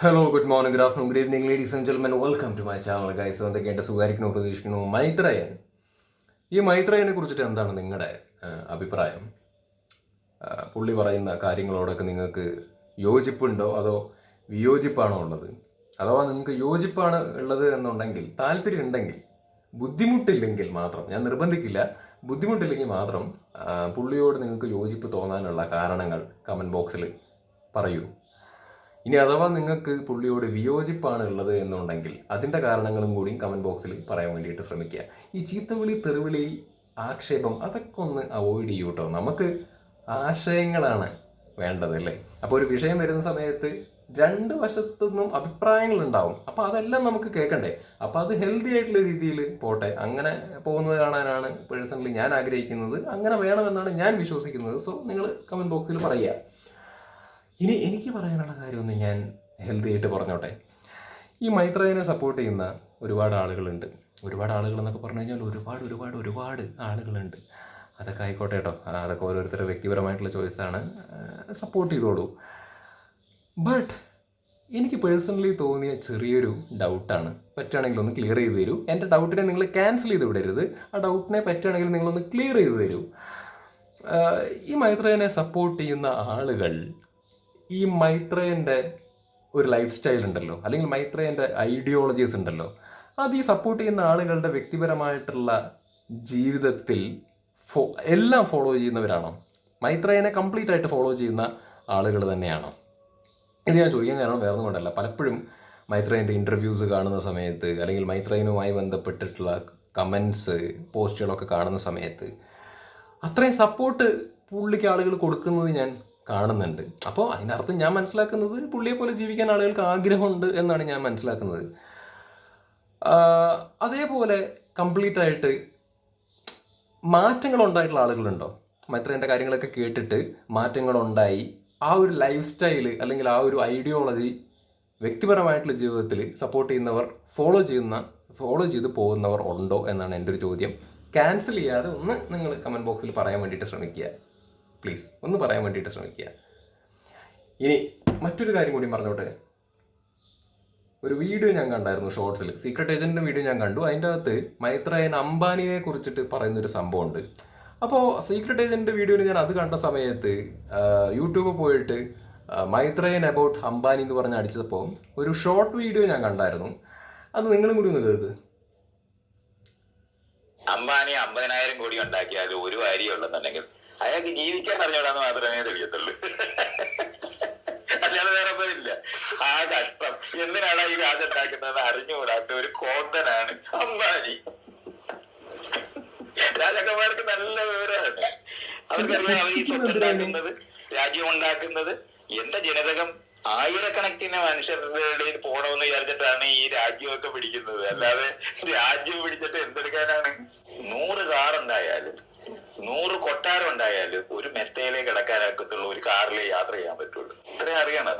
Hello good morning good afternoon good evening ladies and gentlemen welcome to my channel guys എന്തൊക്കെ എന്റെ സുഖാരിക്കുന്നു പ്രതീക്ഷിക്കണോ മൈത്രയൻ. ഈ മൈത്രയനെ കുറിച്ചിട്ട് എന്താണ് നിങ്ങളുടെ അഭിപ്രായം? പുള്ളി പറയുന്ന കാര്യങ്ങളോടൊക്കെ നിങ്ങൾക്ക് യോജിപ്പുണ്ടോ? അതോ വിയോജിപ്പാണോ ഉള്ളത്? അഥവാ നിങ്ങൾക്ക് യോജിപ്പാണ് ഉള്ളത് എന്നുണ്ടെങ്കിൽ താല്പര്യം ഉണ്ടെങ്കിൽ ബുദ്ധിമുട്ടില്ലെങ്കിൽ മാത്രം ഞാൻ നിർബന്ധിക്കില്ല ബുദ്ധിമുട്ടില്ലെങ്കിൽ മാത്രം പുള്ളിയോട് നിങ്ങൾക്ക് യോജിപ്പ് തോന്നാനുള്ള കാരണങ്ങൾ കമന്റ് ബോക്സിൽ പറയൂ. ഇനി അഥവാ നിങ്ങൾക്ക് പുള്ളിയോട് വിയോജിപ്പാണ് ഉള്ളത് എന്നുണ്ടെങ്കിൽ അതിന്റെ കാരണങ്ങളും കൂടി കമന്റ് ബോക്സിൽ പറയാൻ വേണ്ടിയിട്ട് ശ്രമിക്കുക. ഈ ചീത്തവിളി തെറിവിളി ആക്ഷേപം അതൊക്കെ ഒന്ന് അവോയ്ഡ് ചെയ്യൂ കേട്ടോ നമുക്ക് ആശയങ്ങളാണ് വേണ്ടത് അല്ലേ? അപ്പോൾ ഒരു വിഷയം വരുന്ന സമയത്ത് രണ്ട് വശത്തു നിന്നും അഭിപ്രായങ്ങൾ ഉണ്ടാവും. അപ്പോൾ അതെല്ലാം നമുക്ക് കേൾക്കണ്ടേ? അപ്പോൾ അത് ഹെൽത്തി ആയിട്ടുള്ള രീതിയിൽ പോട്ടെ. അങ്ങനെ പോകുന്നത് കാണാനാണ് പേഴ്സണലി ഞാൻ ആഗ്രഹിക്കുന്നത്. അങ്ങനെ വേണമെന്നാണ് ഞാൻ വിശ്വസിക്കുന്നത്. സോ നിങ്ങൾ കമന്റ് ബോക്സിൽ പറയുക. ഇനി എനിക്ക് പറയാനുള്ള കാര്യമൊന്ന് ഞാൻ ഹെൽത്തി ആയിട്ട് പറഞ്ഞോട്ടെ. ഈ മൈത്രേനെ സപ്പോർട്ട് ചെയ്യുന്ന ഒരുപാട് ആളുകളുണ്ട്. ഒരുപാട് ആളുകൾ എന്നൊക്കെ പറഞ്ഞു കഴിഞ്ഞാൽ ഒരുപാട് ഒരുപാട് ഒരുപാട് ആളുകളുണ്ട്. അതൊക്കെ ആയിക്കോട്ടെ കേട്ടോ. അതൊക്കെ ഓരോരുത്തരുടെ വ്യക്തിപരമായിട്ടുള്ള ചോയ്സാണ് സപ്പോർട്ട് ചെയ്തോളൂ. ബട്ട് എനിക്ക് പേഴ്സണലി തോന്നിയ ചെറിയൊരു ഡൗട്ടാണ് പറ്റുകയാണെങ്കിൽ ഒന്ന് ക്ലിയർ ചെയ്ത് തരൂ. എന്റെ ഡൗട്ടിനെ നിങ്ങൾ ക്യാൻസൽ ചെയ്ത് വിടരുത്. ആ ഡൗട്ടിനെ പറ്റുകയാണെങ്കിൽ നിങ്ങളൊന്ന് ക്ലിയർ ചെയ്ത് തരൂ. ഈ മൈത്രേനെ സപ്പോർട്ട് ചെയ്യുന്ന ആളുകൾ ഈ മൈത്രേന്റെ ഒരു ലൈഫ് സ്റ്റൈൽ ഉണ്ടല്ലോ അല്ലെങ്കിൽ മൈത്രേന്റെ ഐഡിയോളജീസ് ഉണ്ടല്ലോ അത് ഈ സപ്പോർട്ട് ചെയ്യുന്ന ആളുകളുടെ വ്യക്തിപരമായിട്ടുള്ള ജീവിതത്തിൽ ഫോ എല്ലാം ഫോളോ ചെയ്യുന്നവരാണോ? മൈത്രേനെ കംപ്ലീറ്റ് ആയിട്ട് ഫോളോ ചെയ്യുന്ന ആളുകൾ തന്നെയാണോ? ഇത് ഞാൻ ചോദിക്കാൻ കാരണം വേറെ കൊണ്ടല്ല. പലപ്പോഴും മൈത്രേന്റെ ഇന്റർവ്യൂസ് കാണുന്ന സമയത്ത് അല്ലെങ്കിൽ മൈത്രേനുമായി ബന്ധപ്പെട്ടിട്ടുള്ള കമൻസ് പോസ്റ്റുകളൊക്കെ കാണുന്ന സമയത്ത് അത്രയും സപ്പോർട്ട് പുള്ളിക്ക് ആളുകൾ കൊടുക്കുന്നത് ഞാൻ കാണുന്നുണ്ട്. അപ്പോൾ അതിനർത്ഥം ഞാൻ മനസ്സിലാക്കുന്നത് പുള്ളിയെ പോലെ ജീവിക്കാൻ ആളുകൾക്ക് ആഗ്രഹമുണ്ട് എന്നാണ് ഞാൻ മനസ്സിലാക്കുന്നത്. അതേപോലെ കംപ്ലീറ്റ് ആയിട്ട് മാറ്റങ്ങൾ ഉണ്ടായിട്ടുള്ള ആളുകളുണ്ടോ? മൈത്രേന്റെ കാര്യങ്ങളൊക്കെ കേട്ടിട്ട് മാറ്റങ്ങളുണ്ടായി. ആ ഒരു ലൈഫ് സ്റ്റൈൽ അല്ലെങ്കിൽ ആ ഒരു ഐഡിയോളജി വ്യക്തിപരമായിട്ടുള്ള ജീവിതത്തിൽ സപ്പോർട്ട് ചെയ്യുന്നവർ ഫോളോ ചെയ്യുന്ന ഫോളോ ചെയ്ത് പോകുന്നവർ ഉണ്ടോ എന്നാണ് എന്റെ ഒരു ചോദ്യം. ക്യാൻസൽ ചെയ്യാതെ ഒന്ന് നിങ്ങൾ കമന്റ് ബോക്സിൽ പറയാൻ വേണ്ടിയിട്ട് ശ്രമിക്കുക. പ്ലീസ് ഒന്ന് പറയാൻ വേണ്ടിയിട്ട് ശ്രമിക്കുക. ഇനി മറ്റൊരു കാര്യം കൂടി പറഞ്ഞോട്ടെ ഒരു വീഡിയോ ഞാൻ കണ്ടായിരുന്നു ഷോർട്സിൽ. സീക്രട്ട് ഏജന്റിന്റെ വീഡിയോ ഞാൻ കണ്ടു. അതിന്റെ അകത്ത് മൈത്രയൻ അംബാനിയെ കുറിച്ചിട്ട് പറയുന്നൊരു സംഭവമുണ്ട്. അപ്പോൾ സീക്രട്ട് ഏജന്റിന്റെ വീഡിയോയിൽ ഞാൻ അത് കണ്ട സമയത്ത് യൂട്യൂബ് പോയിട്ട് മൈത്രയൻ അബൌട്ട് അംബാനി എന്ന് പറഞ്ഞ് അടിച്ചപ്പോൾ ഒരു ഷോർട്ട് വീഡിയോ ഞാൻ കണ്ടായിരുന്നു. അത് നിങ്ങളും കൂടി ഒന്ന് കേൾക്ക്. അംബാനി അമ്പതിനായിരം കോടി ഉണ്ടാക്കിയാൽ ഒരു ഉള്ളെന്നുണ്ടെങ്കിൽ അയാൾക്ക് ജീവിക്കാൻ അറിഞ്ഞോടാന്ന് മാത്രമേ തെളിയത്തുള്ളൂ. അല്ലാതെ വേറെ പോയില്ല ആ കഷ്ടം എന്തിനാണ് ഈ കാശ് ഉണ്ടാക്കുന്നത് അറിഞ്ഞുകൂടാത്ത ഒരു കോന്തനാണ് അമ്പാനി. രാജാക്കന്മാർക്ക് നല്ല വിവരമാണ്. അവർക്കറിയാം അവർ ഈ സ്വത്ത് ഉണ്ടാക്കുന്നത് രാജ്യം ഉണ്ടാക്കുന്നത്. എന്റെ ജനതകം ആയിരക്കണക്കിന് മനുഷ്യരുടെ ഇടയിൽ പോണമെന്ന് വിചാരിച്ചിട്ടാണ് ഈ രാജ്യമൊക്കെ പിടിക്കുന്നത്. അല്ലാതെ രാജ്യം പിടിച്ചിട്ട് എന്തെടുക്കാനാണ്? നൂറ് കാർ ഉണ്ടായാലും നൂറ് കൊട്ടാരം ഉണ്ടായാലും ഒരു മെത്തയിലേ കിടക്കാനൊക്കത്തുള്ളൂ ഒരു കാറിലേ യാത്ര ചെയ്യാൻ പറ്റുള്ളൂ. ഇത്രയും അറിയണം.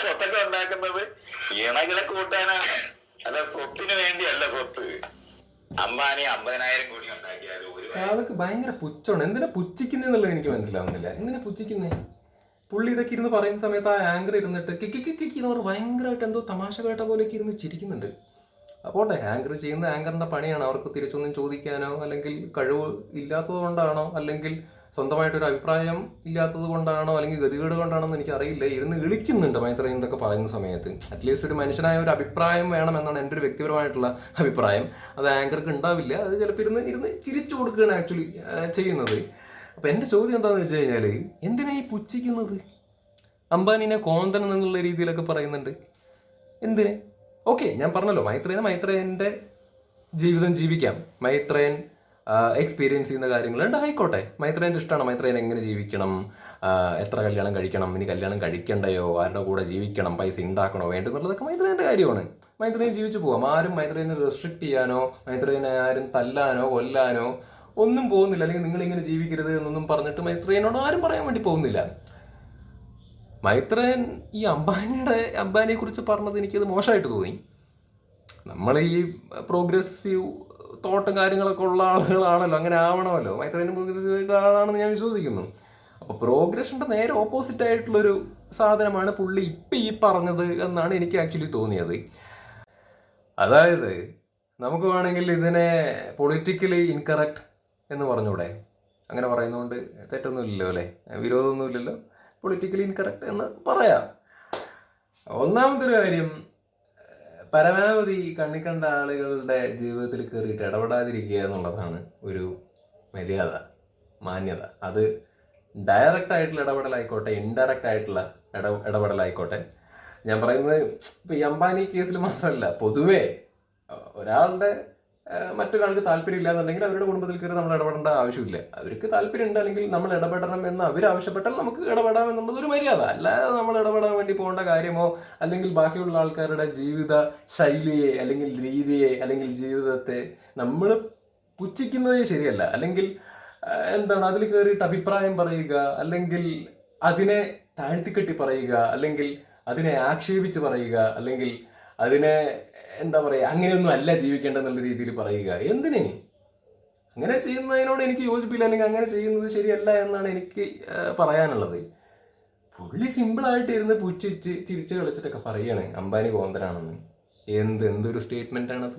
സ്വത്തൊക്കെ ഉണ്ടാക്കുന്നത് ഇണകളെ കൂട്ടാനാണ്. അല്ല സ്വത്തിന് വേണ്ടിയല്ല സ്വത്ത്. അംബാനി അമ്പതിനായിരം കോടി ഉണ്ടാക്കിയാലും ഒരു ഭയങ്കര പുച്ഛമാണ്. എന്തിനാ പുച്ഛിക്കുന്നെന്നുള്ളത് എനിക്ക് മനസ്സിലാവുന്നില്ല. എന്തിനാ പുച്ഛിക്കുന്നേ? പുള്ളി ഇതൊക്കെ ഇരുന്ന് പറയുന്ന സമയത്ത് ആ ആങ്കർ ഇരുന്നിട്ട് കിക്കി കിക്കി എന്ന് പറഞ്ഞ് ഭയങ്കരമായിട്ട് എന്തോ തമാശ കേട്ട പോലെയൊക്കെ ഇരുന്ന് ചിരിക്കുന്നുണ്ട്. അപ്പോട്ടെ ആങ്കർ ചെയ്യുന്ന ആങ്കറിന്റെ പണിയാണ് അവർക്ക് തിരിച്ചൊന്നും ചോദിക്കാനോ അല്ലെങ്കിൽ കഴിവ് ഇല്ലാത്തത് കൊണ്ടാണോ അല്ലെങ്കിൽ സ്വന്തമായിട്ടൊരു അഭിപ്രായം ഇല്ലാത്തത് കൊണ്ടാണോ അല്ലെങ്കിൽ ഗതികേട് കൊണ്ടാണോ എന്ന് എനിക്കറിയില്ല. ഇരുന്ന് ഇളിക്കുന്നുണ്ട് മൈത്ര എന്നൊക്കെ പറയുന്ന സമയത്ത്. അറ്റ്ലീസ്റ്റ് ഒരു മനുഷ്യനായ ഒരു അഭിപ്രായം വേണമെന്നാണ് എന്റെ ഒരു വ്യക്തിപരമായിട്ടുള്ള അഭിപ്രായം. അത് ആങ്കർക്ക് ഉണ്ടാവില്ല. അത് ചിലപ്പോൾ ഇരുന്ന് ഇരുന്ന് ചിരിച്ചു കൊടുക്കുകയാണ് ആക്ച്വലി ചെയ്യുന്നത്. അപ്പൊ എന്റെ ചോദ്യം എന്താണെന്ന് വെച്ച് കഴിഞ്ഞാൽ എന്തിനാ ഈ പുച്ഛിക്കുന്നത്? അംബാനിനെ കോന്തൻ എന്നുള്ള രീതിയിലൊക്കെ പറയുന്നുണ്ട്. എന്തിന്? ഓക്കെ ഞാൻ പറഞ്ഞല്ലോ മൈത്രേന് മൈത്രേന്റെ ജീവിതം ജീവിക്കാം. മൈത്രേൻ എക്സ്പീരിയൻസ് ചെയ്യുന്ന കാര്യങ്ങളുണ്ട്. ആയിക്കോട്ടെ മൈത്രേന്റെ ഇഷ്ടമാണ്. മൈത്രേൻ എങ്ങനെ ജീവിക്കണം? എത്ര കല്യാണം കഴിക്കണം? ഇനി കല്യാണം കഴിക്കണ്ടയോ? ആരുടെ കൂടെ ജീവിക്കണം? പൈസ ഉണ്ടാക്കണോ വേണ്ടെന്നുള്ളതൊക്കെ മൈത്രേന്റെ കാര്യമാണ്. മൈത്രേൻ ജീവിച്ചു പോകാം ആരും മൈത്രേനെ റെസ്ട്രിക്ട് ചെയ്യാനോ മൈത്രേനെ ആരും തല്ലാനോ കൊല്ലാനോ ഒന്നും പോകുന്നില്ല. അല്ലെങ്കിൽ നിങ്ങൾ ഇങ്ങനെ ജീവിക്കരുത് എന്നൊന്നും പറഞ്ഞിട്ട് മൈത്രേനോട് ആരും പറയാൻ വേണ്ടി പോകുന്നില്ല. മൈത്രേൻ ഈ അംബാനിയുടെ അംബാനിയെ കുറിച്ച് പറഞ്ഞത് എനിക്കത് മോശമായിട്ട് തോന്നി. നമ്മൾ ഈ പ്രോഗ്രസീവ് തോട്ടം കാര്യങ്ങളൊക്കെ ഉള്ള ആളുകളാണല്ലോ അങ്ങനെ ആവണമല്ലോ. മൈത്രേനും പ്രോഗ്രസീവ് ആളാണെന്ന് ഞാൻ വിശ്വസിക്കുന്നു. അപ്പോൾ പ്രോഗ്രഷന്റെ നേരെ ഓപ്പോസിറ്റ് ആയിട്ടുള്ളൊരു സാധനമാണ് പുള്ളി ഇപ്പം ഈ പറഞ്ഞത് എന്നാണ് എനിക്ക് ആക്ച്വലി തോന്നിയത്. അതായത് നമുക്ക് വേണമെങ്കിൽ ഇതിനെ പൊളിറ്റിക്കലി ഇൻകറക്റ്റ് എന്ന് പറഞ്ഞൂടെ. അങ്ങനെ പറയുന്നതുകൊണ്ട് തെറ്റൊന്നുമില്ലല്ലോ അല്ലേ? വിരോധമൊന്നുമില്ലല്ലോ? പൊളിറ്റിക്കലി ഇൻകറക്റ്റ് എന്ന് പറയാം. ഒന്നാമതൊരു കാര്യം പരമാവധി കണ്ണിക്കണ്ട ആളുകളുടെ ജീവിതത്തിൽ കയറിയിട്ട് ഇടപെടാതിരിക്കുക എന്നുള്ളതാണ് ഒരു മര്യാദ മാന്യത. അത് ഡയറക്റ്റ് ആയിട്ടുള്ള ഇടപെടലായിക്കോട്ടെ ഇൻഡയറക്റ്റ് ആയിട്ടുള്ള ഇട ഇടപെടലായിക്കോട്ടെ ഞാൻ പറയുന്നത് ഇപ്പം ഈ അംബാനി കേസിൽ മാത്രമല്ല പൊതുവേ ഒരാളുടെ മറ്റൊരാൾക്ക് താല്പര്യം ഇല്ലാന്നുണ്ടെങ്കിൽ അവരുടെ കുടുംബത്തിൽ കയറി നമ്മൾ ഇടപെടേണ്ട ആവശ്യമില്ല. അവർക്ക് താല്പര്യം ഉണ്ട് അല്ലെങ്കിൽ നമ്മൾ ഇടപെടണം എന്ന് അവർ ആവശ്യപ്പെട്ടാൽ നമുക്ക് ഇടപെടാം എന്നുള്ളത് ഒരു മര്യാദ. അല്ലാതെ നമ്മൾ ഇടപെടാൻ വേണ്ടി പോകേണ്ട കാര്യമോ അല്ലെങ്കിൽ ബാക്കിയുള്ള ആൾക്കാരുടെ ജീവിത ശൈലിയെ അല്ലെങ്കിൽ രീതിയെ അല്ലെങ്കിൽ ജീവിതത്തെ നമ്മൾ പുച്ഛിക്കുന്നത് ശരിയല്ല. അല്ലെങ്കിൽ എന്താണ് അതിൽ കയറിയിട്ട് അഭിപ്രായം പറയുക അല്ലെങ്കിൽ അതിനെ താഴ്ത്തിക്കെട്ടി പറയുക അല്ലെങ്കിൽ അതിനെ ആക്ഷേപിച്ച് പറയുക അല്ലെങ്കിൽ അതിനെ എന്താ പറയുക അങ്ങനെയൊന്നും അല്ല ജീവിക്കേണ്ടെന്നുള്ള രീതിയിൽ പറയുക. എന്തിനെ? അങ്ങനെ ചെയ്യുന്നതിനോട് എനിക്ക് യോജിപ്പില്ല. അല്ലെങ്കിൽ അങ്ങനെ ചെയ്യുന്നത് ശരിയല്ല എന്നാണ് എനിക്ക് പറയാനുള്ളത്. പുള്ളി സിമ്പിളായിട്ട് ഇരുന്ന് പുച്ഛിച്ച് ചിരിച്ച് കളിച്ചിട്ടൊക്കെ പറയണേ. അംബാനി കോന്തനാണെന്ന്. എന്ത് എന്തൊരു സ്റ്റേറ്റ്മെന്റ് ആണത്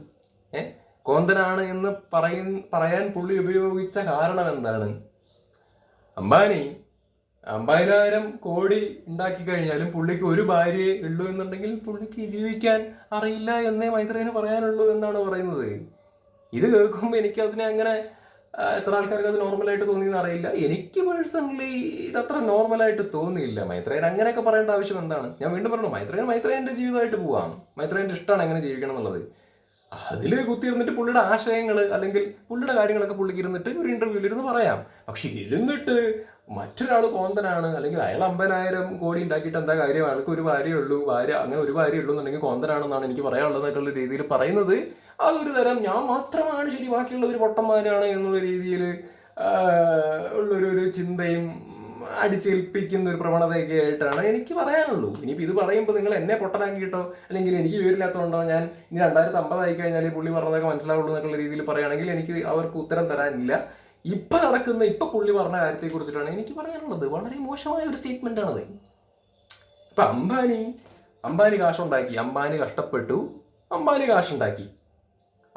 ഏ? കോന്തനാണ് എന്ന് പറയ പറയാൻ പുള്ളി ഉപയോഗിച്ച കാരണം എന്താണ്? അംബാനി അമ്പതിനായിരം കോടി ഉണ്ടാക്കി കഴിഞ്ഞാലും പുള്ളിക്ക് ഒരു ഭാര്യയെ ഉള്ളൂ എന്നുണ്ടെങ്കിൽ പുള്ളിക്ക് ജീവിക്കാൻ അറിയില്ല എന്നേ മൈത്രേന് പറയാനുള്ളൂ എന്നാണ് പറയുന്നത്. ഇത് കേൾക്കുമ്പോൾ എനിക്ക് അതിനെ അങ്ങനെ എത്ര ആൾക്കാർക്ക് അത് നോർമലായിട്ട് തോന്നിയെന്ന് അറിയില്ല. എനിക്ക് പേഴ്സണലി ഇത് അത്ര നോർമലായിട്ട് തോന്നിയില്ല. മൈത്രേൻ അങ്ങനെയൊക്കെ പറയേണ്ട ആവശ്യം എന്താണ്? ഞാൻ വീണ്ടും പറഞ്ഞു മൈത്രേൻ മൈത്രേന്റെ ജീവിതമായിട്ട് പോവാണ് മൈത്രേന്റെ ഇഷ്ടമാണ് എങ്ങനെ ജീവിക്കണം എന്നുള്ളത്. അതിൽ കുത്തിയിരുന്നിട്ട് പുള്ളിയുടെ ആശയങ്ങൾ അല്ലെങ്കിൽ പുള്ളിയുടെ കാര്യങ്ങളൊക്കെ പുള്ളിക്ക് ഇരുന്നിട്ട് ഒരു ഇന്റർവ്യൂവിൽ ഇരുന്ന് പറയാം. പക്ഷെ ഇരുന്നിട്ട് മറ്റൊരാൾ കോന്തനാണ് അല്ലെങ്കിൽ അയാൾ അമ്പതിനായിരം കോടി ഉണ്ടാക്കിയിട്ട് എന്താ കാര്യം? അയാൾക്ക് ഒരു ഭാര്യയേ ഉള്ളൂ ഭാര്യ അങ്ങനെ ഒരു ഭാര്യ ഉള്ളൂ എന്നുണ്ടെങ്കിൽ കോന്തനാണെന്നാണ് എനിക്ക് പറയാനുള്ളതെന്നുള്ള രീതിയിൽ പറയുന്നത്. അതൊരു തരം ഞാൻ മാത്രമാണ് ശരി ബാക്കിയുള്ളവർ പൊട്ടന്മാരാണ് എന്നുള്ള രീതിയിൽ ഉള്ളൊരു ഒരു ചിന്തയും അടിച്ചേൽപ്പിക്കുന്ന ഒരു പ്രവണതയൊക്കെ ആയിട്ടാണ് എനിക്ക് പറയാനുള്ളൂ. ഇനിയിപ്പോൾ ഇത് പറയുമ്പോൾ നിങ്ങൾ എന്നെ പൊട്ടനാക്കിയിട്ടോ അല്ലെങ്കിൽ എനിക്ക് വിവരമില്ലാത്തതുകൊണ്ടോ ഞാൻ ഇനി രണ്ടായിരത്തി അമ്പതായി കഴിഞ്ഞാൽ പുള്ളി പറഞ്ഞതൊക്കെ മനസ്സിലാവുള്ളൂ എന്നുള്ള രീതിയിൽ പറയുകയാണെങ്കിൽ എനിക്ക് അവർക്ക് ഉത്തരം തരാനില്ല. ഇപ്പൊ നടക്കുന്ന ഇപ്പൊ പുള്ളി പറഞ്ഞ കാര്യത്തെ കുറിച്ചിട്ടാണ് എനിക്ക് പറയാനുള്ളത്. വളരെ മോശമായ ഒരു സ്റ്റേറ്റ്മെന്റ് ആണത് ഇപ്പൊ അംബാനി അംബാനി കാശുണ്ടാക്കി. അംബാനി കഷ്ടപ്പെട്ടു. അംബാനി കാശുണ്ടാക്കി.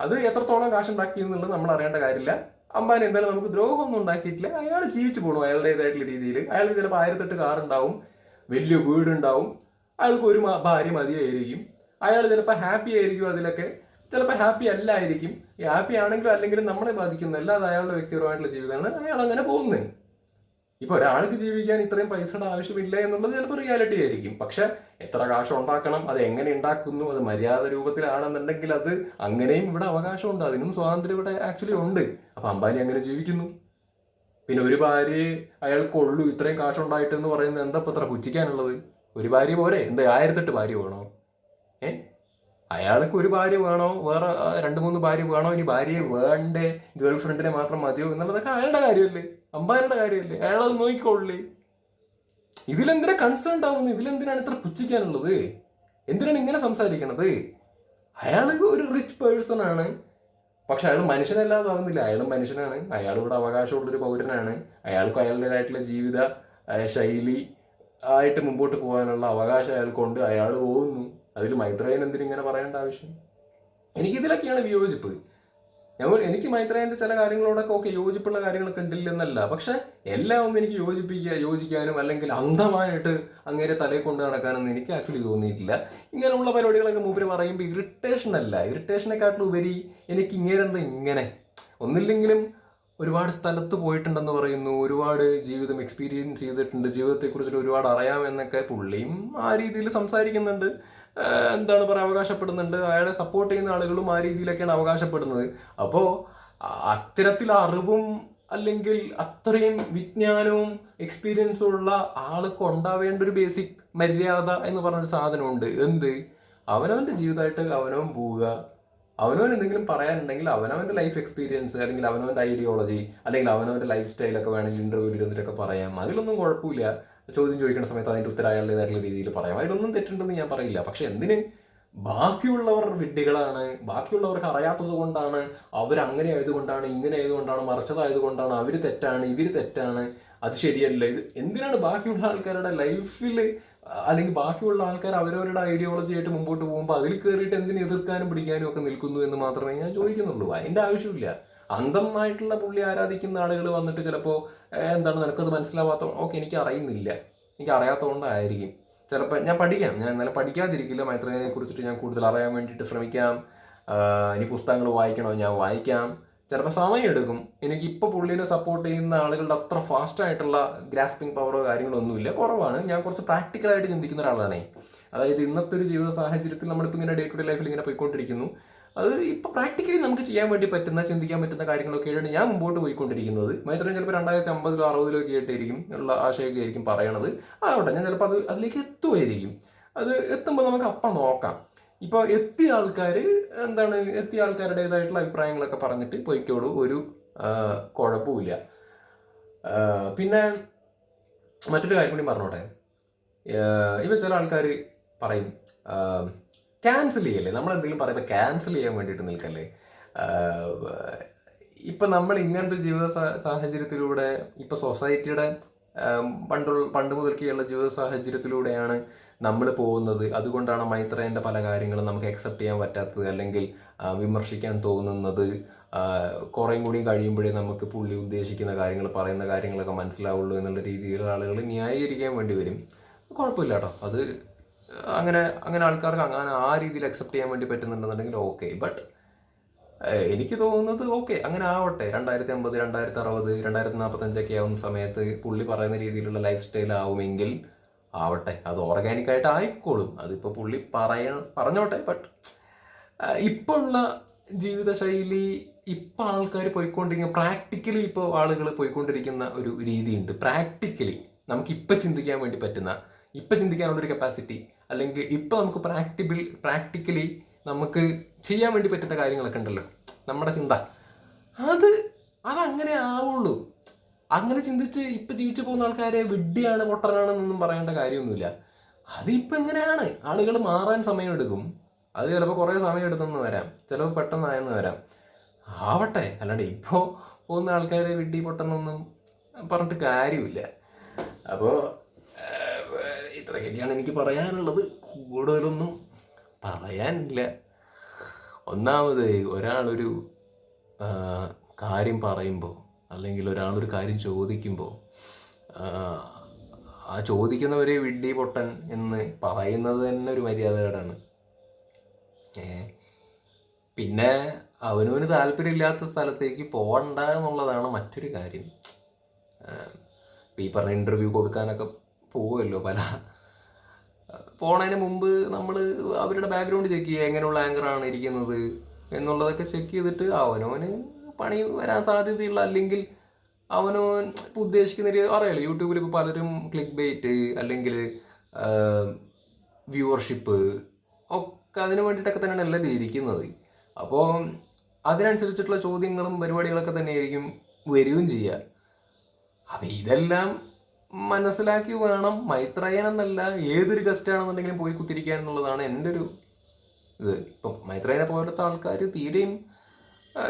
അത് എത്രത്തോളം കാശുണ്ടാക്കി എന്നുള്ളത് നമ്മൾ അറിയേണ്ട കാര്യമില്ല. അംബാനി എന്തായാലും നമുക്ക് ദ്രോഹമൊന്നും ഉണ്ടാക്കിയിട്ടില്ല. അയാൾ ജീവിച്ചു പോകണം അയാളുടേതായിട്ടുള്ള രീതിയിൽ അയാൾക്ക് ചിലപ്പോൾ ആയിരത്തെട്ട് കാറുണ്ടാവും വലിയ വീടുണ്ടാവും. അയാൾക്ക് ഒരു ഭാര്യ മതിയായിരിക്കും. അയാൾ ചിലപ്പോൾ ഹാപ്പി ആയിരിക്കും അതിലൊക്കെ. ചിലപ്പോൾ ഹാപ്പി അല്ലായിരിക്കും. ഈ ഹാപ്പി ആണെങ്കിലും അല്ലെങ്കിലും നമ്മളെ ബാധിക്കുന്നില്ല അത് അയാളുടെ വ്യക്തിപരമായിട്ടുള്ള ജീവിതമാണ് അയാൾ അങ്ങനെ പോകുന്നത്. ഇപ്പൊ ഒരാൾക്ക് ജീവിക്കാൻ ഇത്രയും പൈസയുടെ ആവശ്യമില്ല എന്നുള്ളത് ചിലപ്പോൾ റിയാലിറ്റി ആയിരിക്കും. പക്ഷെ എത്ര കാശ് ഉണ്ടാക്കണം അത് എങ്ങനെ ഉണ്ടാക്കുന്നു അത് മര്യാദ രൂപത്തിലാണെന്നുണ്ടെങ്കിൽ അത് അങ്ങനെയും ഇവിടെ അവകാശമുണ്ട് അതിനും സ്വാതന്ത്ര്യം ഇവിടെ ആക്ച്വലി ഉണ്ട്. അപ്പൊ അംബാനി അങ്ങനെ ജീവിക്കുന്നു. പിന്നെ ഒരു ഭാര്യയെ അയാൾക്കുള്ളൂ ഇത്രയും കാശുണ്ടായിട്ട് എന്ന് പറയുന്നത് എന്താ ഇപ്പൊ അത്ര പുച്ഛിക്കാനുള്ളത്? ഒരു ഭാര്യ പോരെ? എന്താ ആയിരത്തെട്ട് ഭാര്യ വേണോ? ഏ? അയാൾക്ക് ഒരു ഭാര്യ വേണോ? വേറെ രണ്ട് മൂന്ന് ഭാര്യ വേണോ? ഇനി ഭാര്യയെ വേണ്ടേ? ഗേൾ ഫ്രണ്ടിനെ മാത്രം മതിയോ? എന്നുള്ളതൊക്കെ അയാളുടെ കാര്യമല്ലേ? അമ്പാനിയുടെ കാര്യമല്ലേ? അയാളത് നോക്കിക്കൊള്ളേ. ഇതിലെന്തിനാ കൺസേൺ ആവുന്നത് ഇതിലെന്തിനാണ് ഇത്ര പുച്ഛിക്കാനുള്ളത്? എന്തിനാണ് ഇങ്ങനെ സംസാരിക്കണത്? അയാൾ ഒരു റിച്ച് പേഴ്സൺ ആണ്. പക്ഷെ അയാൾ മനുഷ്യനല്ലാതാവുന്നില്ല. അയാളും മനുഷ്യനാണ്. അയാൾ ഇവിടെ അവകാശമുള്ളൊരു പൗരനാണ്. അയാൾക്കും അയാളുടേതായിട്ടുള്ള ജീവിത ശൈലി ആയിട്ട് മുമ്പോട്ട് പോകാനുള്ള അവകാശം അയാൾക്കുണ്ട്. അയാൾ പോകുന്നു. അതിൽ മൈത്രേയൻ എന്തിനും ഇങ്ങനെ പറയേണ്ട ആവശ്യം? എനിക്കിതിലൊക്കെയാണ് വിയോജിപ്പ്. ഞാൻ എനിക്ക് മൈത്രേയന്റെ ചില കാര്യങ്ങളോടൊക്കെ ഓക്കെ യോജിപ്പുള്ള കാര്യങ്ങളൊക്കെ ഉണ്ടില്ലെന്നല്ല. പക്ഷെ എല്ലാം ഒന്നും എനിക്ക് യോജിപ്പിക്കുക യോജിക്കാനും അല്ലെങ്കിൽ അന്ധമായിട്ട് അങ്ങേരെ തലയിൽ കൊണ്ട് നടക്കാനൊന്നും എനിക്ക് ആക്ച്വലി തോന്നിയിട്ടില്ല. ഇങ്ങനെയുള്ള പരിപാടികളൊക്കെ മൂപ്പര് പറയുമ്പോൾ ഇറിറ്റേഷൻ അല്ല. ഇറിറ്റേഷനെക്കാട്ടിലും ഉപരി എനിക്ക് ഇങ്ങനെന്താ ഇങ്ങനെ? ഒന്നില്ലെങ്കിലും ഒരുപാട് സ്ഥലത്ത് പോയിട്ടുണ്ടെന്ന് പറയുന്നു. ഒരുപാട് ജീവിതം എക്സ്പീരിയൻസ് ചെയ്തിട്ടുണ്ട്. ജീവിതത്തെക്കുറിച്ചിട്ട് ഒരുപാട് അറിയാമെന്നൊക്കെ പുള്ളിയും ആ രീതിയിൽ സംസാരിക്കുന്നുണ്ട്. എന്താണ് പറയുക അവകാശപ്പെടുന്നുണ്ട്. അയാളെ സപ്പോർട്ട് ചെയ്യുന്ന ആളുകളും ആ രീതിയിലൊക്കെയാണ് അവകാശപ്പെടുന്നത്. അപ്പോൾ അത്തരത്തിൽ അറിവും അല്ലെങ്കിൽ അത്രയും വിജ്ഞാനവും എക്സ്പീരിയൻസും ഉള്ള ആൾക്ക് ഉണ്ടാവേണ്ട ഒരു ബേസിക് മര്യാദ എന്ന് പറഞ്ഞൊരു സാധനമുണ്ട്. എന്ത്? അവനവന്റെ ജീവിതമായിട്ട് അവനവൻ പോവുക. അവനവൻ എന്തെങ്കിലും പറയാനുണ്ടെങ്കിൽ അവനവന്റെ ലൈഫ് എക്സ്പീരിയൻസ് അല്ലെങ്കിൽ അവനവന്റെ ഐഡിയോളജി അല്ലെങ്കിൽ അവനവന്റെ ലൈഫ് സ്റ്റൈലൊക്കെ വേണമെങ്കിൽ ഇന്റർവ്യൂവിൽ ഇരുന്നിട്ടൊക്കെ പറയാം. അതിലൊന്നും കുഴപ്പമില്ല. ചോദ്യം ചോദിക്കുന്ന സമയത്ത് അതിന്റെ ഉത്തരം അയാളുടേതായിട്ടുള്ള രീതിയിൽ പറയാം. അതിലൊന്നും തെറ്റുണ്ടെന്ന് ഞാൻ പറയില്ല. പക്ഷെ എന്തിന്? ബാക്കിയുള്ളവർ വിഡ്ഢികളാണ്. ബാക്കിയുള്ളവർക്ക് അറിയാത്തത് കൊണ്ടാണ്. അവരങ്ങനെ ആയതുകൊണ്ടാണ് ഇങ്ങനെ ആയതുകൊണ്ടാണ് മറിച്ചതായതുകൊണ്ടാണ് അവർ തെറ്റാണ് ഇവർ തെറ്റാണ്. അത് ശരിയല്ല. ഇത് എന്തിനാണ് ബാക്കിയുള്ള ആൾക്കാരുടെ ലൈഫിൽ അല്ലെങ്കിൽ ബാക്കിയുള്ള ആൾക്കാർ അവരവരുടെ ഐഡിയോളജി ആയിട്ട് മുമ്പോട്ട് പോകുമ്പോൾ അതിൽ കയറിയിട്ട് എന്തിനു എതിർക്കാനും പിടിക്കാനും ഒക്കെ നിൽക്കുന്നു എന്ന് മാത്രമേ ഞാൻ ചോദിക്കുന്നുള്ളൂ. അതിന്റെ ആവശ്യമില്ല. അന്ധമായിട്ടുള്ള പുള്ളി ആരാധിക്കുന്ന ആളുകൾ വന്നിട്ട് ചിലപ്പോൾ എന്താണ് നിനക്കത് മനസ്സിലാവാത്ത ഓക്കെ എനിക്ക് അറിയുന്നില്ല. എനിക്ക് അറിയാത്തതുകൊണ്ടായിരിക്കും ചിലപ്പോൾ ഞാൻ പഠിക്കാം. ഞാൻ ഇന്നലെ പഠിക്കാതിരിക്കില്ല. മൈത്രേനെ കുറിച്ചിട്ട് ഞാൻ കൂടുതൽ അറിയാൻ വേണ്ടിയിട്ട് ശ്രമിക്കാം. ഇനി പുസ്തകങ്ങൾ വായിക്കണോ ഞാൻ വായിക്കാം. ചിലപ്പോൾ സമയമെടുക്കും. എനിക്ക് ഇപ്പോൾ പുള്ളിനെ സപ്പോർട്ട് ചെയ്യുന്ന ആളുകളുടെ അത്ര ഫാസ്റ്റ് ആയിട്ടുള്ള ഗ്രാസ്പിംഗ് പവറോ കാര്യങ്ങളോ ഒന്നുമില്ല. കുറവാണ്. ഞാൻ കുറച്ച് പ്രാക്ടിക്കലായിട്ട് ചിന്തിക്കുന്ന ഒരാളാണേ. അതായത് ഇന്നത്തെ ഒരു ജീവിത സാഹചര്യത്തിൽ നമ്മളിപ്പോൾ ഇങ്ങനെ ഡേ ടു ഡേ ലൈഫിൽ ഇങ്ങനെ പോയിക്കൊണ്ടിരിക്കുന്നു. അത് ഇപ്പോൾ പ്രാക്ടിക്കലി നമുക്ക് ചെയ്യാൻ വേണ്ടി പറ്റുന്ന ചിന്തിക്കാൻ പറ്റുന്ന കാര്യങ്ങളൊക്കെയാണ് ഞാൻ മുമ്പോട്ട് പോയിക്കൊണ്ടിരിക്കുന്നത്. മൈത്രൻ ചിലപ്പോൾ രണ്ടായിരത്തി അമ്പതിലോ അറുപതിലോ ഒക്കെ ആയിട്ടായിരിക്കും ഉള്ള ആശയമൊക്കെ ആയിരിക്കും പറയണത്. ആവട്ടെ ഞാൻ ചിലപ്പോൾ അത് അതിലേക്ക് എത്തുമായിരിക്കും അത് എത്തുമ്പോൾ നമുക്ക് അപ്പം നോക്കാം. ഇപ്പോൾ എത്തിയ ആൾക്കാർ എന്താണ് എത്തിയ ആൾക്കാരുടേതായിട്ടുള്ള അഭിപ്രായങ്ങളൊക്കെ പറഞ്ഞിട്ട് പോയിക്കോളൂ. ഒരു കുഴപ്പമില്ല പിന്നെ മറ്റൊരു കാര്യം കൂടി പറഞ്ഞോട്ടെ. ഇപ്പം ചില ആൾക്കാർ പറയും ക്യാൻസൽ ചെയ്യല്ലേ? നമ്മൾ എന്തെങ്കിലും പറയുമ്പോൾ ക്യാൻസൽ ചെയ്യാൻ വേണ്ടിയിട്ട് നിൽക്കല്ലേ? ഇപ്പം നമ്മൾ ഇങ്ങനത്തെ ജീവിത സാഹചര്യത്തിലൂടെ ഇപ്പം സൊസൈറ്റിയുടെ പണ്ടുള്ള പണ്ട് മുതൽക്കെയുള്ള ജീവിത സാഹചര്യത്തിലൂടെയാണ് നമ്മൾ പോകുന്നത്. അതുകൊണ്ടാണ് മൈത്രേന്റെ പല കാര്യങ്ങളും നമുക്ക് അക്സെപ്റ്റ് ചെയ്യാൻ പറ്റാത്തത് അല്ലെങ്കിൽ വിമർശിക്കാൻ തോന്നുന്നത്. കുറേയും കൂടി കഴിയുമ്പോഴേ നമുക്ക് പുള്ളി ഉദ്ദേശിക്കുന്ന കാര്യങ്ങൾ പറയുന്ന കാര്യങ്ങളൊക്കെ മനസ്സിലാവുള്ളൂ എന്നുള്ള രീതിയിലുള്ള ആളുകൾ ന്യായീകരിക്കാൻ വേണ്ടി വരും. കുഴപ്പമില്ല കേട്ടോ. അത് അങ്ങനെ അങ്ങനെ ആൾക്കാർക്ക് അങ്ങനെ ആ രീതിയിൽ അക്സെപ്റ്റ് ചെയ്യാൻ വേണ്ടി പറ്റുന്നുണ്ടെന്നുണ്ടെങ്കിൽ ഓക്കെ ബട്ട് എനിക്ക് തോന്നുന്നത് ഓക്കെ അങ്ങനെ ആവട്ടെ. രണ്ടായിരത്തി അമ്പത് രണ്ടായിരത്തി അറുപത് രണ്ടായിരത്തി നാൽപ്പത്തഞ്ചൊക്കെ ആവുന്ന സമയത്ത് പുള്ളി പറയുന്ന രീതിയിലുള്ള ലൈഫ് സ്റ്റൈൽ ആവുമെങ്കിൽ ആവട്ടെ. അത് ഓർഗാനിക് ആയിട്ട് ആയിക്കോളും. അതിപ്പോൾ പുള്ളി പറയ പറഞ്ഞോട്ടെ. ബട്ട് ഇപ്പോഴുള്ള ജീവിതശൈലി ഇപ്പം ആൾക്കാർ പോയിക്കൊണ്ടിരിക്കുന്ന പ്രാക്ടിക്കലി ഇപ്പോൾ ആളുകൾ പോയിക്കൊണ്ടിരിക്കുന്ന ഒരു രീതിയുണ്ട്. പ്രാക്ടിക്കലി നമുക്ക് ഇപ്പൊ ചിന്തിക്കാൻ വേണ്ടി പറ്റുന്ന ഇപ്പം ചിന്തിക്കാനുള്ളൊരു കപ്പാസിറ്റി അല്ലെങ്കിൽ ഇപ്പം നമുക്ക് പ്രാക്ടിബിൾ പ്രാക്ടിക്കലി നമുക്ക് ചെയ്യാൻ വേണ്ടി പറ്റുന്ന കാര്യങ്ങളൊക്കെ ഉണ്ടല്ലോ. നമ്മുടെ ചിന്ത. അത് അതങ്ങനെ ആവുള്ളൂ. അങ്ങനെ ചിന്തിച്ച് ഇപ്പം ജീവിച്ചു പോകുന്ന ആൾക്കാരെ വിഡ്ഢിയാണ് പൊട്ടനാണെന്നൊന്നും പറയേണ്ട കാര്യമൊന്നുമില്ല. അതിപ്പോൾ എങ്ങനെയാണ്? ആളുകൾ മാറാൻ സമയമെടുക്കും. അത് ചിലപ്പോൾ കുറേ സമയം എടുത്തെന്ന് വരാം. ചിലപ്പോൾ പെട്ടെന്നായെന്ന് വരാം. ആവട്ടെ. അല്ലാണ്ട് ഇപ്പോൾ പോകുന്ന ആൾക്കാരെ വിഡ്ഢി പൊട്ടെന്നൊന്നും പറഞ്ഞിട്ട് കാര്യമില്ല. അപ്പോൾ ഇത്രയൊക്കെയാണ് എനിക്ക് പറയാനുള്ളത്. കൂടുതലൊന്നും പറയാനില്ല. ഒന്നാമത് ഒരാളൊരു കാര്യം പറയുമ്പോൾ അല്ലെങ്കിൽ ഒരാളൊരു കാര്യം ചോദിക്കുമ്പോൾ ആ ചോദിക്കുന്നവരെ വിഡ്ഡി പൊട്ടൻ എന്ന് പറയുന്നത് തന്നെ ഒരു മര്യാദകേടാണ്. പിന്നെ അവനവന് താല്പര്യമില്ലാത്ത സ്ഥലത്തേക്ക് പോകണ്ട എന്നുള്ളതാണ് മറ്റൊരു കാര്യം. ഈ പറഞ്ഞ ഇന്റർവ്യൂ കൊടുക്കാനൊക്കെ പോവുമല്ലോ പല പോണതിന് മുമ്പ് നമ്മൾ അവരുടെ ബാക്ക്ഗ്രൗണ്ട് ചെക്ക് ചെയ്യുക എങ്ങനെയുള്ള ആങ്കറാണ് ഇരിക്കുന്നത് എന്നുള്ളതൊക്കെ ചെക്ക് ചെയ്തിട്ട് അവനവന് പണി വരാൻ സാധ്യതയുള്ള അല്ലെങ്കിൽ അവനവൻ ഇപ്പൊ ഉദ്ദേശിക്കുന്ന ഒരു അറിയാലോ യൂട്യൂബിൽ ഇപ്പോൾ പലരും ക്ലിക്ക് ബെയ്റ്റ് അല്ലെങ്കിൽ വ്യൂവർഷിപ്പ് ഒക്കെ അതിന് വേണ്ടിയിട്ടൊക്കെ തന്നെയാണ് എല്ലാവരും ഇരിക്കുന്നത്. അപ്പോൾ അതിനനുസരിച്ചിട്ടുള്ള ചോദ്യങ്ങളും പരിപാടികളൊക്കെ തന്നെയായിരിക്കും വരികയും ചെയ്യുക അപ്പം ഇതെല്ലാം മനസ്സിലാക്കി വേണം. മൈത്രയൻ എന്നല്ല ഏതൊരു ഗസ്റ്റ് ആണെന്നുണ്ടെങ്കിലും പോയി കുത്തിരിക്കാൻ എന്നുള്ളതാണ് എന്റെ ഒരു ഇത്. ഇപ്പം മൈത്രയനെ പോലത്തെ ആൾക്കാർ തീരെയും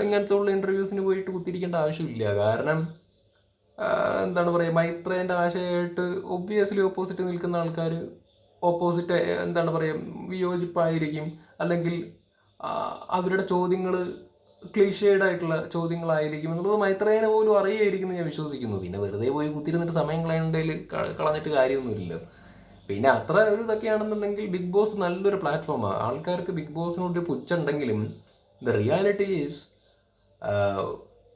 ഇങ്ങനത്തെ ഉള്ള ഇന്റർവ്യൂസിന് പോയിട്ട് കുത്തിരിക്കേണ്ട ആവശ്യമില്ല. കാരണം എന്താണ് പറയുക മൈത്രേന്റെ ആശയമായിട്ട് ഒബ്വിയസ്ലി ഓപ്പോസിറ്റ് നിൽക്കുന്ന ആൾക്കാർ ഓപ്പോസിറ്റ് എന്താണ് പറയുക വിയോജിപ്പായിരിക്കും. അല്ലെങ്കിൽ അവരുടെ ചോദ്യങ്ങൾ ക്ലീഷേഡ് ആയിട്ടുള്ള ചോദ്യങ്ങളായിരിക്കും എന്നുള്ളത് മൈത്രേനെ പോലും അറിയായിരിക്കും എന്ന് ഞാൻ വിശ്വസിക്കുന്നു. പിന്നെ വെറുതെ പോയി കുത്തിരുന്നിട്ട് സമയം കളയണ്ടതിൽ കളഞ്ഞിട്ട് കാര്യമൊന്നുമില്ല പിന്നെ അത്ര ഒരു ഇതൊക്കെയാണെന്നുണ്ടെങ്കിൽ ബിഗ് ബോസ് നല്ലൊരു പ്ലാറ്റ്ഫോമാണ് ആൾക്കാർക്ക് ബിഗ് ബോസിനോട് പുച്ഛുണ്ടെങ്കിലും ദ റിയാലിറ്റി ഈസ്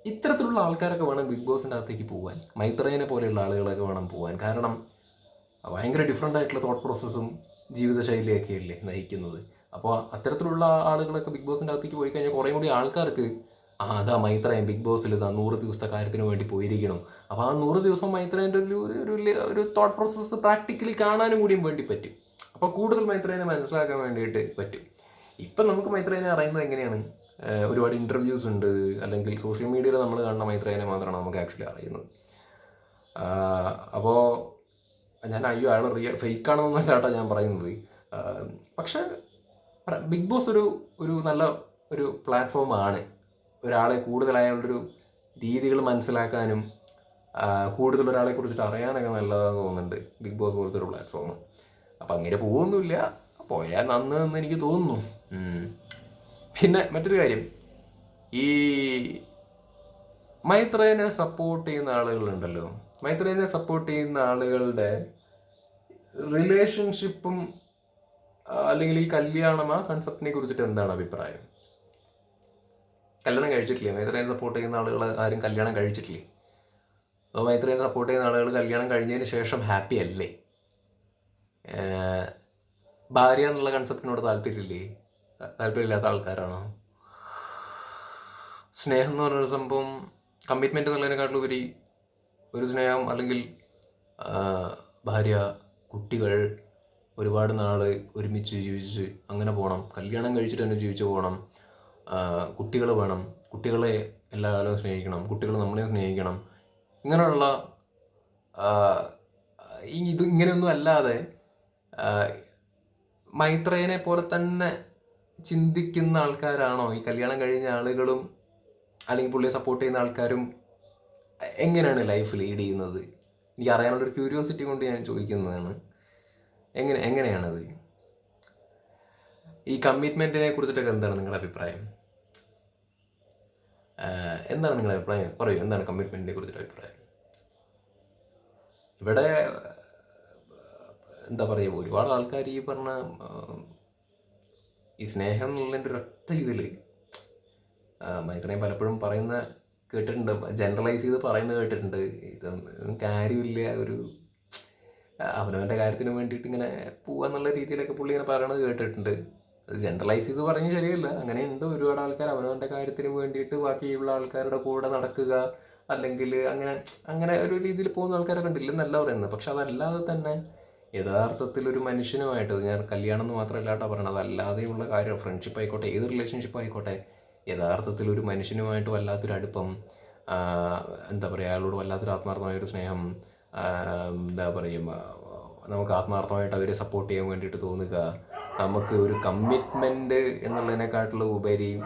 ഇത്തരത്തിലുള്ള ആൾക്കാരൊക്കെ വേണം ബിഗ് ബോസിന്റെ അകത്തേക്ക് പോകാൻ മൈത്രേനെ പോലെയുള്ള ആളുകളൊക്കെ വേണം പോകാൻ കാരണം ഭയങ്കര ഡിഫറെന്റ് ആയിട്ടുള്ള തോട്ട് പ്രോസസ്സും ജീവിതശൈലിയൊക്കെ അല്ലേ നയിക്കുന്നത്. അപ്പോൾ അത്തരത്തിലുള്ള ആളുകളൊക്കെ ബിഗ് ബോസിന്റെ അകത്തേക്ക് പോയി കഴിഞ്ഞാൽ കുറേ കൂടി ആൾക്കാർക്ക് ആ അതാ മൈത്രയും ബിഗ് ബോസിൽ ഇതാ നൂറ് ദിവസത്തെ കാര്യത്തിന് വേണ്ടി പോയിരിക്കണം. അപ്പോൾ ആ നൂറ് ദിവസം മൈത്രേന്റെ ഒരു ഒരു- ഒരു തോട്ട് പ്രോസസ്സ് പ്രാക്ടിക്കലി കാണാനും കൂടിയും വേണ്ടി പറ്റും. അപ്പോൾ കൂടുതൽ മൈത്രേനെ മനസ്സിലാക്കാൻ വേണ്ടിയിട്ട് പറ്റും. ഇപ്പം നമുക്ക് മൈത്രേനെ അറിയുന്നത് എങ്ങനെയാണ്? ഒരുപാട് ഇന്റർവ്യൂസ് ഉണ്ട്. അല്ലെങ്കിൽ സോഷ്യൽ മീഡിയയിൽ നമ്മൾ കാണുന്ന മൈത്രേനെ മാത്രമാണ് നമുക്ക് ആക്ച്വലി അറിയുന്നത്. അപ്പോൾ ഞാൻ അയ്യോ അയാൾ റിയൽ ഫേക്ക് ആണെന്നല്ല കേട്ടോ ഞാൻ പറയുന്നത്. പക്ഷേ ബിഗ് ബോസ് ഒരു ഒരു നല്ല ഒരു പ്ലാറ്റ്ഫോമാണ് ഒരാളെ കൂടുതൽ അയാളുടെ രീതികൾ മനസ്സിലാക്കാനും കൂടുതൽ ഒരാളെ കുറിച്ചിട്ട് അറിയാനൊക്കെ നല്ലതാണെന്ന് തോന്നുന്നുണ്ട് ബിഗ് ബോസ് പോലത്തെ ഒരു പ്ലാറ്റ്ഫോം അപ്പം അങ്ങനെ പോകുന്നില്ല പോയാൽ നന്ന് എന്ന് എനിക്ക് തോന്നുന്നു. പിന്നെ മറ്റൊരു കാര്യം. ഈ മൈത്രേനെ സപ്പോർട്ട് ചെയ്യുന്ന ആളുകളുണ്ടല്ലോ. മൈത്രേനെ സപ്പോർട്ട് ചെയ്യുന്ന ആളുകളുടെ റിലേഷൻഷിപ്പും അല്ലെങ്കിൽ ഈ കല്യാണം ആ കൺസെപ്റ്റിനെ കുറിച്ചിട്ട് എന്താണ് അഭിപ്രായം? കല്യാണം കഴിച്ചിട്ടില്ലേ? മൈത്രേനെ സപ്പോർട്ട് ചെയ്യുന്ന ആളുകൾ ആരും കല്യാണം കഴിച്ചിട്ടില്ലേ? അപ്പോൾ മൈത്രേനെ സപ്പോർട്ട് ചെയ്യുന്ന ആളുകൾ കല്യാണം കഴിഞ്ഞതിന് ശേഷം ഹാപ്പി അല്ലേ? ഭാര്യ എന്നുള്ള കൺസെപ്റ്റിനോട് താല്പര്യമില്ലേ? താല്പര്യമില്ലാത്ത ആൾക്കാരാണോ? സ്നേഹം എന്ന് പറഞ്ഞൊരു സംഭവം കമ്മിറ്റ്മെന്റ് എന്നുള്ളതിനെക്കാട്ടിലുപരി ഒരു സ്നേഹം അല്ലെങ്കിൽ ഭാര്യ കുട്ടികൾ ഒരുപാട് നാൾ ഒരുമിച്ച് ജീവിച്ച് അങ്ങനെ പോകണം കല്യാണം കഴിച്ചിട്ട് തന്നെ ജീവിച്ച് പോകണം കുട്ടികൾ വേണം. കുട്ടികളെ എല്ലാ കാലവും സ്നേഹിക്കണം. കുട്ടികൾ നമ്മളെ സ്നേഹിക്കണം. ഇങ്ങനെയുള്ള ഇത് ഇങ്ങനെയൊന്നും അല്ലാതെ മൈത്രേനെ പോലെ തന്നെ ചിന്തിക്കുന്ന ആൾക്കാരാണോ ഈ കല്യാണം കഴിഞ്ഞ ആളുകളും അല്ലെങ്കിൽ പുള്ളിയെ സപ്പോർട്ട് ചെയ്യുന്ന ആൾക്കാരും എങ്ങനെയാണ് ലൈഫ് ലീഡ് ചെയ്യുന്നത്? എനിക്ക് അറിയാനുള്ളൊരു ക്യൂരിയോസിറ്റി കൊണ്ട് ഞാൻ ചോദിക്കുന്നതാണ്. എങ്ങനെ എങ്ങനെയാണത്? ഈ കമ്മിറ്റ്മെന്റിനെ കുറിച്ചിട്ടൊക്കെ എന്താണ് നിങ്ങളുടെ അഭിപ്രായം? എന്താണ് നിങ്ങളുടെ അഭിപ്രായം? പറയൂ എന്താണ് കമ്മിറ്റ്മെന്റിനെ കുറിച്ചിട്ട് അഭിപ്രായം? ഇവിടെ എന്താ പറയുക ഒരുപാട് ആൾക്കാർ ഈ പറഞ്ഞ ഈ സ്നേഹം എന്നുള്ളതിന്റെ ഒരൊറ്റ ഇതിൽ മൈത്രയും പലപ്പോഴും പറയുന്ന കേട്ടിട്ടുണ്ട് ജനറലൈസ് ചെയ്ത് പറയുന്നത് കേട്ടിട്ടുണ്ട്. ഇതൊന്നും കാര്യമില്ല ഒരു അവനവന്റെ കാര്യത്തിന് വേണ്ടിയിട്ട് ഇങ്ങനെ പോവാന്നുള്ള രീതിയിലൊക്കെ പുള്ളി ഇങ്ങനെ പറയണത് കേട്ടിട്ടുണ്ട്. ജനറലൈസ് ചെയ്ത് പറഞ്ഞ് ശരിയല്ല. അങ്ങനെയുണ്ട് ഒരുപാട് ആൾക്കാർ അവനവന്റെ കാര്യത്തിന് വേണ്ടിയിട്ട് ബാക്കിയുള്ള ആൾക്കാരുടെ കൂടെ നടക്കുക. അല്ലെങ്കിൽ അങ്ങനെ അങ്ങനെ ഒരു രീതിയിൽ പോകുന്ന ആൾക്കാരെ ഉണ്ട് ഇല്ലെന്നല്ല പറയുന്നത്. പക്ഷെ അതല്ലാതെ തന്നെ യഥാർത്ഥത്തിൽ ഒരു മനുഷ്യനുമായിട്ട് ഞാൻ കല്യാണം എന്ന് മാത്രമല്ല കേട്ടോ പറയണത് അല്ലാതെയുള്ള കാര്യം ഫ്രണ്ട്ഷിപ്പ് ആയിക്കോട്ടെ ഏത് റിലേഷൻഷിപ്പ് ആയിക്കോട്ടെ യഥാർത്ഥത്തിൽ ഒരു മനുഷ്യനുമായിട്ട് വല്ലാത്തൊരു അടുപ്പം എന്താ പറയുക അയാളോട് വല്ലാത്തൊരു ആത്മാർത്ഥമായ ഒരു സ്നേഹം എന്താ പറയുക നമുക്ക് ആത്മാർത്ഥമായിട്ട് അവരെ സപ്പോർട്ട് ചെയ്യാൻ വേണ്ടിയിട്ട് തോന്നുക. നമുക്ക് ഒരു കമ്മിറ്റ്മെന്റ് എന്നുള്ളതിനെക്കാട്ടിലും ഉപരി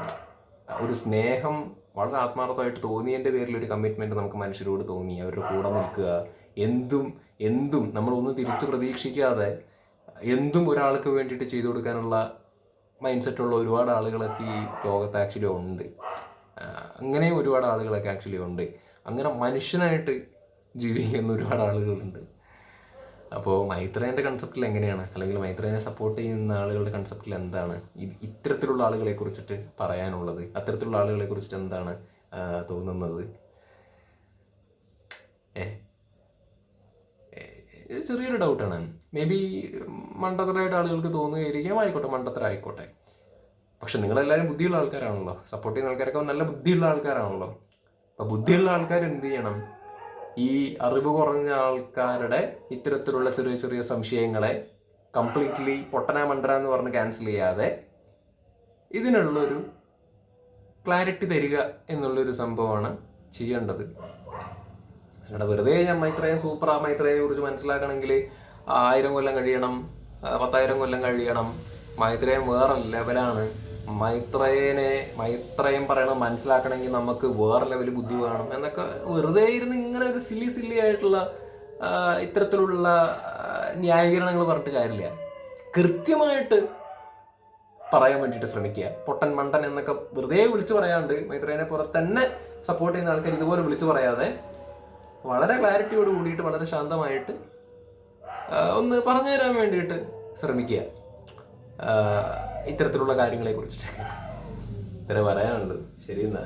ഒരു സ്നേഹം വളരെ ആത്മാർത്ഥമായിട്ട് തോന്നിയതിന്റെ പേരിൽ ഒരു കമ്മിറ്റ്മെന്റ് നമുക്ക് മനുഷ്യരോട് തോന്നി. അവരുടെ കൂടെ നിൽക്കുക. എന്തും എന്തും നമ്മളൊന്നും തിരിച്ചു പ്രതീക്ഷിക്കാതെ എന്തും ഒരാൾക്ക് വേണ്ടിയിട്ട് ചെയ്തു കൊടുക്കാനുള്ള മൈൻഡ് സെറ്റുള്ള ഒരുപാട് ആളുകളൊക്കെ ഈ ലോകത്ത് ആക്ച്വലി ഉണ്ട്. അങ്ങനെ ഒരുപാട് ആളുകളൊക്കെ ആക്ച്വലി ഉണ്ട്. അങ്ങനെ മനുഷ്യനായിട്ട് ജീവിക്കുന്ന ഒരുപാട് ആളുകളുണ്ട്. അപ്പോൾ മൈത്രേന്റെ കൺസെപ്റ്റിൽ എങ്ങനെയാണ്? അല്ലെങ്കിൽ മൈത്രേനെ സപ്പോർട്ട് ചെയ്യുന്ന ആളുകളുടെ കൺസെപ്റ്റിൽ എന്താണ്? ഇത് ഇത്തരത്തിലുള്ള ആളുകളെ കുറിച്ചിട്ട് പറയാനുള്ളത് അത്തരത്തിലുള്ള ആളുകളെ കുറിച്ചിട്ട് എന്താണ് തോന്നുന്നത്? ഏ ചെറിയൊരു ഡൗട്ടാണ് മേ ബി മണ്ടത്തരായിട്ട് ആളുകൾക്ക് തോന്നുകയായിരിക്കാം ആയിക്കോട്ടെ മണ്ടത്തര ആയിക്കോട്ടെ. പക്ഷെ നിങ്ങളെല്ലാവരും ബുദ്ധിയുള്ള ആൾക്കാരാണല്ലോ. സപ്പോർട്ട് ചെയ്യുന്ന ആൾക്കാരൊക്കെ നല്ല ബുദ്ധിയുള്ള ആൾക്കാരാണല്ലോ. അപ്പൊ ബുദ്ധിയുള്ള ആൾക്കാർ എന്ത് ചെയ്യണം? ഈ അറിവ് കുറഞ്ഞ ആൾക്കാരുടെ ഇത്തരത്തിലുള്ള ചെറിയ ചെറിയ സംശയങ്ങളെ കംപ്ലീറ്റ്ലി പൊട്ടന മണ്ടന എന്ന് പറഞ്ഞ് ക്യാൻസൽ ചെയ്യാതെ ഇതിനുള്ളൊരു ക്ലാരിറ്റി തരിക എന്നുള്ളൊരു സംഭവമാണ് ചെയ്യേണ്ടത്. അങ്ങനെ വെറുതെ ഞാൻ മൈത്രയെ സൂപ്പർ ആ മൈത്രയെ കുറിച്ച് മനസ്സിലാക്കണമെങ്കിൽ ആയിരം കൊല്ലം കഴിയണം പത്തായിരം കൊല്ലം കഴിയണം. മൈത്രേയം വേറെ ലെവലാണ് മൈത്രേയനെ മൈത്രേയം പറയണത് മനസ്സിലാക്കണമെങ്കിൽ നമുക്ക് വേറെ ലെവൽ ബുദ്ധി വേണം എന്നൊക്കെ വെറുതെ ഇരുന്ന് ഇങ്ങനെ ഒരു സില്ലി സില്ലി ആയിട്ടുള്ള ഇത്തരത്തിലുള്ള ന്യായീകരണങ്ങൾ പറഞ്ഞിട്ട് കാര്യമില്ല. കൃത്യമായിട്ട് പറയാൻ വേണ്ടിയിട്ട് ശ്രമിക്കുക. പൊട്ടൻ മണ്ടൻ എന്നൊക്കെ വെറുതെ വിളിച്ചു പറയാണ്ട് മൈത്രേനെ പോലെ തന്നെ സപ്പോർട്ട് ചെയ്യുന്ന ആൾക്കാർ ഇതുപോലെ വിളിച്ചു പറയാതെ വളരെ ക്ലാരിറ്റിയോട് കൂടിയിട്ട് വളരെ ശാന്തമായിട്ട് ഒന്ന് പറഞ്ഞു തരാൻ വേണ്ടിയിട്ട് ശ്രമിക്കുക. ഇത്തരത്തിലുള്ള കാര്യങ്ങളെ കുറിച്ചിട്ട് ഇത്ര പറയാനുള്ളത് ശരി എന്നാ.